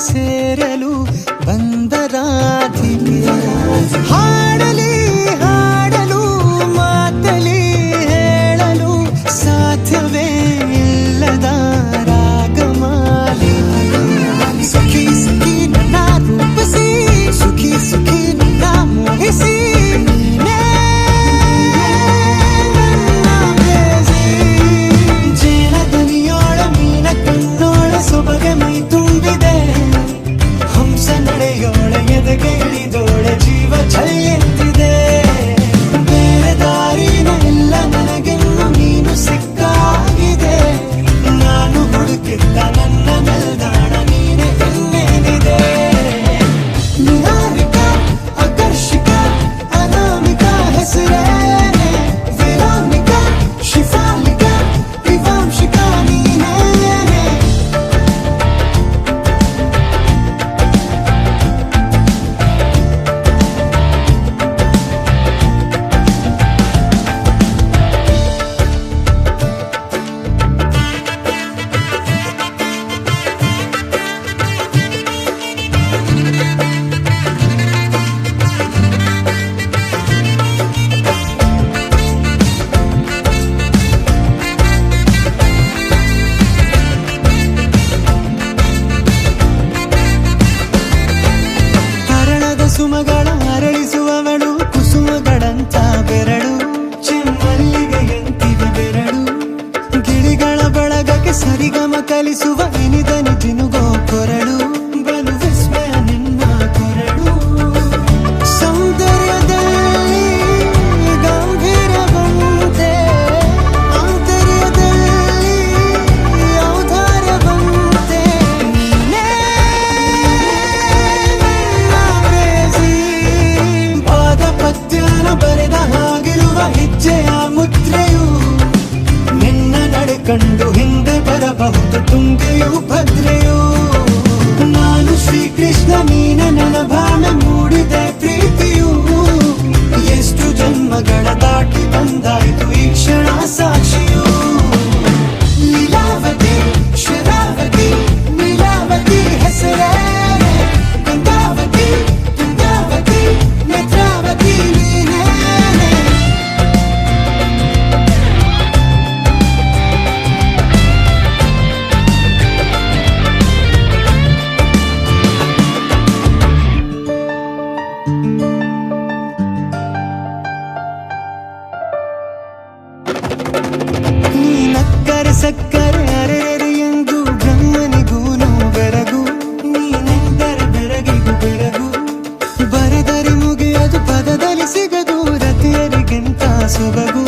hacer. ಸರಿಗಮ ಕಲಿಸುವ ಇನಿದನಿ ತಿನುಗೋ ಕೊರಳು ಬಲುವಿಸ್ಮಯ ನಿನ್ನ ಕೊರಳು. ಸೌಂದರ್ಯದಲ್ಲಿ ಗಂಭೀರವಂತೆ, ಆಂತರ್ಯದಲ್ಲಿ ಔದಾರ್ಯವಂತೆ, ನೀನೇ ನನ್ನ ಪ್ರೇಸಿ ಪಾದ ಪದ್ಯನ ಬರೆದ ಹಾಗಿರುವ ಹೆಜ್ಜೆಯ ಮುದ್ರೆಯು ನಿನ್ನ ನಡೆ ಕಂಡು ಬಹುತುಂಬಿಯು ಭದ್ರೆಯು ನಾನು ಶ್ರೀಕೃಷ್ಣ ನೀನ ನನ್ನ ಬಾಣಮು ಸಿಗದು ರತಿಯರಿಗಿಂತ ಸೊಬಗು